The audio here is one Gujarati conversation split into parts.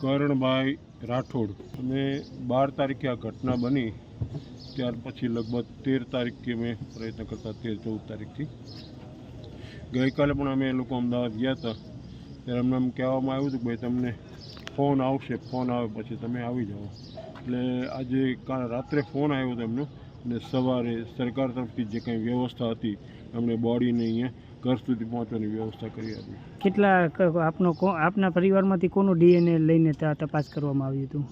કરણભાઈ રાઠોડ. અને બાર તારીખે આ ઘટના બની. ત્યાર પછી લગભગ તેર તારીખથી અમે પ્રયત્ન કરતા તેર ચૌદ તારીખથી. ગઈકાલે પણ અમે લોકો અમદાવાદ ગયા હતા. ત્યારે અમને એમ કહેવામાં આવ્યું હતું કે ભાઈ તમને ફોન આવશે. ફોન આવે પછી તમે આવી જાઓ. એટલે આજે કાલ રાત્રે ફોન આવ્યો હતો એમનો. અને સવારે સરકાર તરફથી જે કંઈ વ્યવસ્થા હતી અમને બોડીને અહીંયા ઘર સુધી પહોંચવાની વ્યવસ્થા કરી આપી. કેટલા આપનો કો- આપના પરિવારમાંથી કોનું ડીએનએ લઈને ત્યાં તપાસ કરવામાં આવ્યું હતું?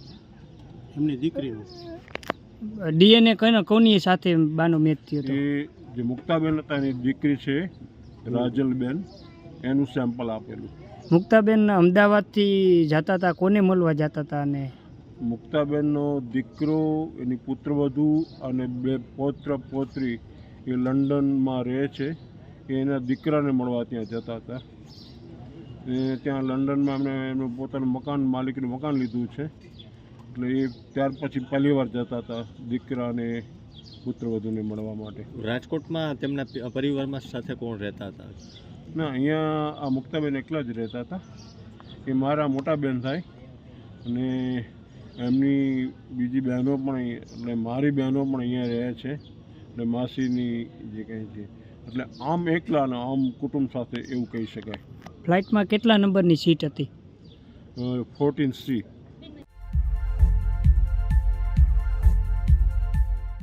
એમની દીકરીનું. ડીએનએ કઈ કોની સાથે બાનો મેચ થયો હતો? એ જે મુક્તાબેન હતા એની દીકરી છે રાજલબેન એનું સેમ્પલ આપેલું. મુક્તાબેન અમદાવાદથી જતા હતા કોને મળવા જતા હતા અને? મુક્તાબેનનો દીકરો એની પુત્રવધુ અને બે પૌત્ર પૌત્રી એ લંડનમાં રહે છે. એ એના દીકરાને મળવા ત્યાં જતા હતા. એ ત્યાં લંડનમાં એમણે એમનું પોતાનું મકાન માલિકનું મકાન લીધું છે. એટલે એ ત્યાર પછી પહેલી વાર જતા હતા દીકરાને પુત્રવધુને મળવા માટે. રાજકોટમાં તેમના પરિવારમાં સાથે કોણ રહેતા હતા? ના અહીંયા આ મુક્તાબેન એકલા જ રહેતા હતા. એ મારા મોટા બેન થાય અને એમની બીજી બહેનો પણ અહીં એટલે મારી બહેનો પણ અહીંયા રહે છે. એટલે માસીની જે કંઈ છે એટલે આમ એકલા ને આમ કુટુંબ સાથે એવું કહી શકાય. ફ્લાઇટમાં કેટલા નંબરની સીટ હતી? Fourteen C